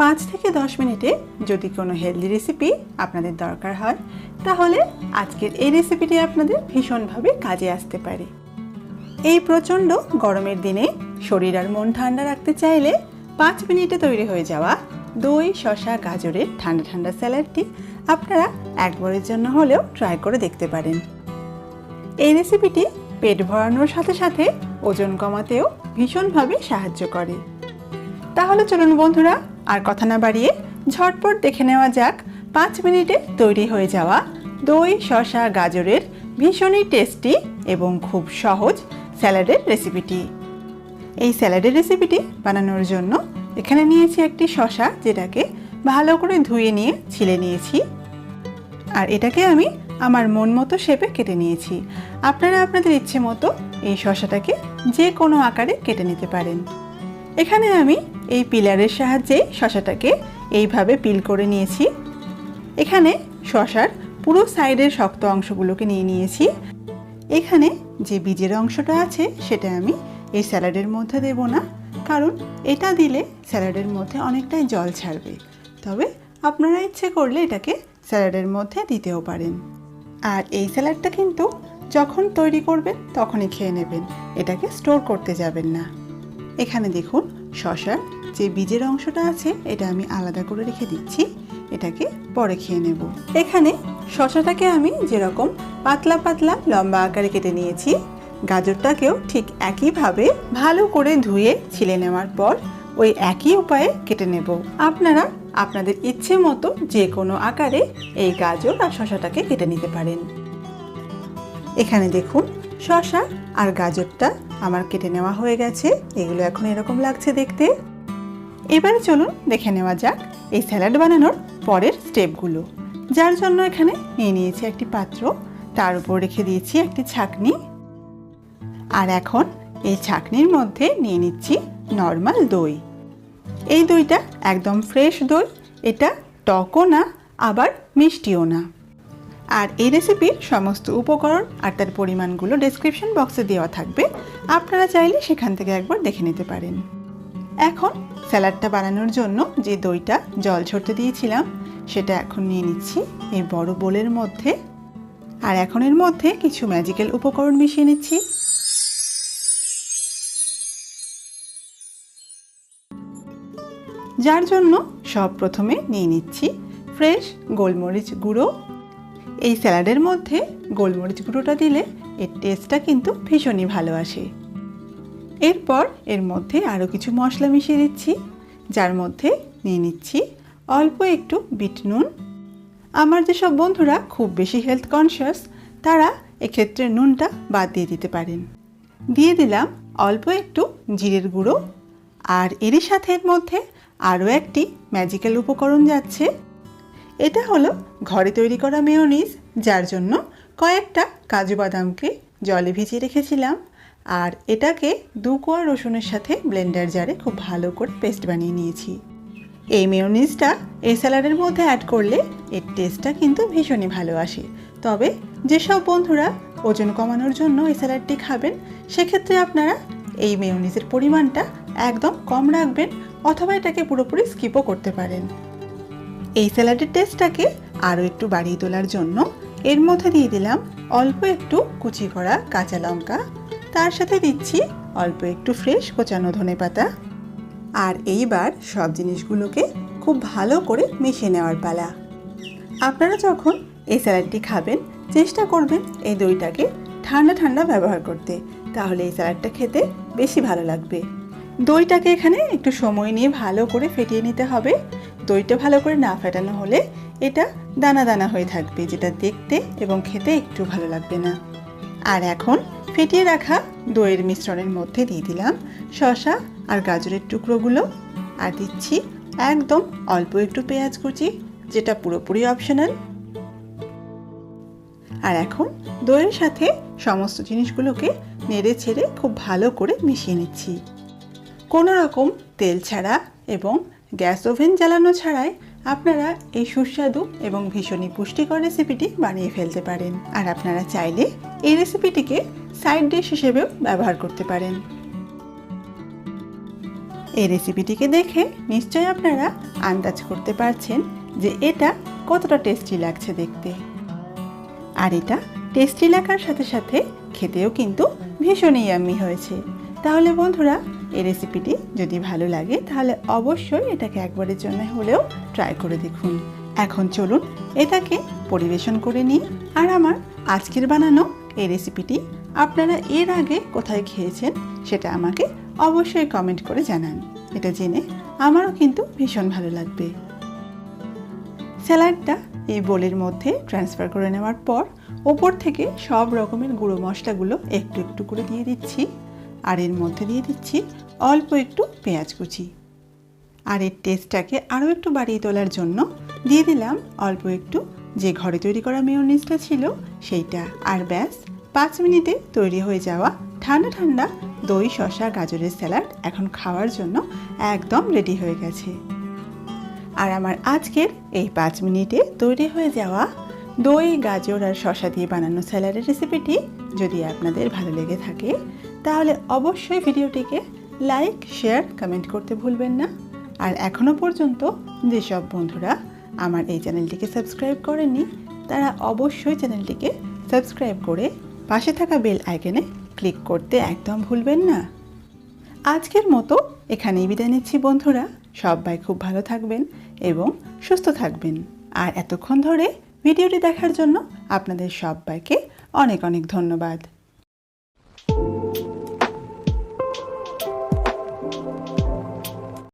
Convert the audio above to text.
পাঁচ থেকে দশ মিনিটে যদি কোনো হেলদি রেসিপি আপনাদের দরকার হয়, তাহলে আজকের এই রেসিপিটি আপনাদের ভীষণভাবে কাজে আসতে পারে। এই প্রচণ্ড গরমের দিনে শরীর আর মন ঠান্ডা রাখতে চাইলে পাঁচ মিনিটে তৈরি হয়ে যাওয়া দই শশা গাজরের ঠান্ডা ঠান্ডা স্যালাডটি আপনারা একবারের জন্য হলেও ট্রাই করে দেখতে পারেন। এই রেসিপিটি পেট ভরানোর সাথে সাথে ওজন কমাতেও ভীষণভাবে সাহায্য করে। তাহলে চলুন বন্ধুরা আর কথা না বাড়িয়ে ঝটপট দেখে নেওয়া যাক পাঁচ মিনিটে তৈরি হয়ে যাওয়া দই, শসা, গাজরের ভীষণই টেস্টি এবং খুব সহজ স্যালাডের রেসিপিটি এই স্যালাডের রেসিপিটি বানানোর জন্য এখানে নিয়েছি একটি শসা যেটাকে ভালো করে ধুয়ে নিয়ে ছিলে নিয়েছি। আর এটাকে আমি আমার মন মতো শেপে কেটে নিয়েছি। আপনারা আপনাদের ইচ্ছে মতো এই শসাটাকে যে কোনো আকারে কেটে নিতে পারেন। এখানে আমি এই পিলারের সাহায্যে শশাটাকে এইভাবে পিল করে নিয়েছি। এখানে শশার পুরো সাইডের শক্ত অংশগুলোকে নিয়ে নিয়েছি। এখানে যে বীজের অংশটা আছে সেটা আমি এই স্যালাডের মধ্যে দেব না, কারণ এটা দিলে স্যালাডের মধ্যে অনেকটাই জল ছাড়বে। তবে আপনারা ইচ্ছে করলে এটাকে স্যালাডের মধ্যে দিতেও পারেন। আর এই স্যালাডটা কিন্তু যখন তৈরি করবেন তখনই খেয়ে নেবেন, এটাকে স্টোর করতে যাবেন না। এখানে দেখুন, শশার যে বীজের অংশটা আছে, এটা আমি আলাদা করে রেখে দিচ্ছি। এটাকে পরে খেয়ে নেব। এখানে শশাটাকে আমি যেরকম পাতলা পাতলা লম্বা আকারে কেটে নিয়েছি, গাজরটাকেও ঠিক একইভাবে ভালো করে ধুয়ে ছিলে নেওয়ার পর ওই একই উপায়ে কেটে নেব। আপনারা আপনাদের ইচ্ছে মতো যে কোনো আকারে এই গাজর আর শশাটাকে কেটে নিতে পারেন। এখানে দেখুন শসা আর গাজরটা আমার কেটে নেওয়া হয়ে গেছে। এগুলো এখন এরকম লাগছে দেখতে। এবারে চলুন দেখে নেওয়া যাক এই স্যালাড বানানোর পরের স্টেপগুলো। যার জন্য এখানে নিয়ে নিয়েছি একটি পাত্র, তার উপর রেখে দিয়েছি একটি ছাকনি। আর এখন এই ছাকনির মধ্যে নিয়ে নিচ্ছি নর্মাল দই। এই দইটা একদম ফ্রেশ দই, এটা টকও না, আবার মিষ্টিও না। আর এই রেসিপির সমস্ত উপকরণ আর তার পরিমাণগুলো ডেসক্রিপশন বক্সে দেওয়া থাকবে। আপনারা চাইলে সেখান থেকে একবার দেখে নিতে পারেন। এখন স্যালাডটা বানানোর জন্য যে দইটা জল ঝরতে দিয়েছিলাম, সেটা এখন নিয়ে নিচ্ছি। এই বড় বোলের মধ্যে আর এখন এর মধ্যে কিছু ম্যাজিক্যাল উপকরণ মিশিয়ে নিচ্ছি। যার জন্য সব প্রথমে নিয়ে নিচ্ছি ফ্রেশ গোলমরিচ গুঁড়ো। এই স্যালাডের মধ্যে গোলমরিচ গুঁড়োটা দিলে এর টেস্টটা কিন্তু ভীষণই ভালো আসে। এরপর এর মধ্যে আরও কিছু মশলা মিশিয়ে দিচ্ছি, যার মধ্যে নিয়ে নিচ্ছি অল্প একটু বিট নুন। আমার যেসব বন্ধুরা খুব বেশি হেলথ কনসিয়াস তারা এক্ষেত্রে নুনটা বাদ দিয়ে দিতে পারেন। দিয়ে দিলাম অল্প একটু জিরের গুঁড়ো। আর এরই সাথে এর মধ্যে আরও একটি ম্যাজিক্যাল উপকরণ যাচ্ছে। এটা হলো ঘরে তৈরি করা মেয়োনিজ যার জন্য কয়েকটা কাজু বাদামকে জলে ভিজিয়ে রেখেছিলাম। আর এটাকে দু কোয়া রসুনের সাথে ব্লেন্ডার জারে খুব ভালো করে পেস্ট বানিয়ে নিয়েছি। এই মেয়োনিজটা এই স্যালাডের মধ্যে অ্যাড করলে এর টেস্টটা কিন্তু ভীষণই ভালো আসে। তবে যেসব বন্ধুরা ওজন কমানোর জন্য এই স্যালাডটি খাবেন, সেক্ষেত্রে আপনারা এই মেয়োনিজের পরিমাণটা একদম কম রাখবেন অথবা এটাকে পুরোপুরি স্কিপও করতে পারেন। এই স্যালাডের টেস্টটাকে আরও একটু বাড়িয়ে তোলার জন্য এর মধ্যে দিয়ে দিলাম অল্প একটু কুচি করা কাঁচা লঙ্কা তার সাথে দিচ্ছি অল্প একটু ফ্রেশ কোচানো ধনে পাতা। আর এইবার সব জিনিসগুলোকে খুব ভালো করে মিশিয়ে নেওয়ার পালা। আপনারা যখন এই স্যালাডটি খাবেন, চেষ্টা করবেন এই দইটাকে ঠান্ডা ঠান্ডা ব্যবহার করতে। তাহলে এই স্যালাডটা খেতে বেশি ভালো লাগবে। দইটাকে এখানে একটু সময় নিয়ে ভালো করে ফেটিয়ে নিতে হবে। দইটা ভালো করে না ফেটানো হলে এটা দানা দানা হয়ে থাকবে, যেটা দেখতে এবং খেতে একটু ভালো লাগবে না। আর এখন ফেটিয়ে রাখা দইয়ের মিশ্রণের মধ্যে দিয়ে দিলাম শসা আর গাজরের টুকরোগুলো। আর দিচ্ছি একদম অল্প একটু পেঁয়াজ কুচি, যেটা পুরোপুরি অপশনাল আর এখন দইয়ের সাথে সমস্ত জিনিসগুলোকে নেড়ে ছেড়ে খুব ভালো করে মিশিয়ে নিচ্ছি। কোনো রকম তেল ছাড়া এবং গ্যাস ওভেন জ্বালানো ছাড়াই আপনারা এই সুস্বাদু এবং ভীষণই পুষ্টিকর রেসিপিটি বানিয়ে ফেলতে পারেন। আর আপনারা চাইলে এই রেসিপিটিকে সাইড ডিশ হিসেবেও ব্যবহার করতে পারেন। এই রেসিপিটিকে দেখে নিশ্চয়ই আপনারা আন্দাজ করতে পারছেন যে এটা কতটা টেস্টি লাগছে দেখতে। আর এটা টেস্টি লাগার সাথে সাথে খেতেও কিন্তু ভীষণই ইয়াম্মি হয়েছে। তাহলে বন্ধুরা, এই রেসিপিটি যদি ভালো লাগে, তাহলে অবশ্যই এটাকে একবারের জন্য হলেও ট্রাই করে দেখুন। এখন চলুন এটাকে পরিবেশন করে নিই। আর আমার আজকের বানানো এই রেসিপিটি আপনারা এর আগে কোথায় খেয়েছেন সেটা আমাকে অবশ্যই কমেন্ট করে জানান। এটা জেনে আমারও কিন্তু ভীষণ ভালো লাগবে। স্যালাডটা এই বোলের মধ্যে ট্রান্সফার করে নেওয়ার পর ওপর থেকে সব রকমের গুঁড়ো মশলাগুলো একটু একটু করে দিয়ে দিচ্ছি। আর এর মধ্যে দিয়ে দিচ্ছি অল্প একটু পেঁয়াজ কুচি। আর এর টেস্টটাকে আরও একটু বাড়িয়ে তোলার জন্য দিয়ে দিলাম অল্প একটু যে ঘরে তৈরি করা মেয়নিজটা ছিল সেইটা। আর ব্যাস পাঁচ মিনিটে তৈরি হয়ে যাওয়া ঠান্ডা ঠান্ডা দই, শসা, গাজরের স্যালাড এখন খাওয়ার জন্য একদম রেডি হয়ে গেছে। আর আমার আজকের এই পাঁচ মিনিটে তৈরি হয়ে যাওয়া দই, গাজর আর শসা দিয়ে বানানো স্যালাডের রেসিপিটি যদি আপনাদের ভালো লেগে থাকে, তাহলে অবশ্যই ভিডিওটিকে লাইক, শেয়ার, কমেন্ট করতে ভুলবেন না। আর এখনও পর্যন্ত যেসব বন্ধুরা আমার এই চ্যানেলটিকে সাবস্ক্রাইব করেননি, তারা অবশ্যই চ্যানেলটিকে সাবস্ক্রাইব করে পাশে থাকা বেল আইকনে ক্লিক করতে একদম ভুলবেন না। আজকের মতো এখানেই বিদায় নিচ্ছি বন্ধুরা। সবাই খুব ভালো থাকবেন এবং সুস্থ থাকবেন। আর এতক্ষণ ধরে ভিডিওটি দেখার জন্য আপনাদের সবাইকে অনেক অনেক ধন্যবাদ।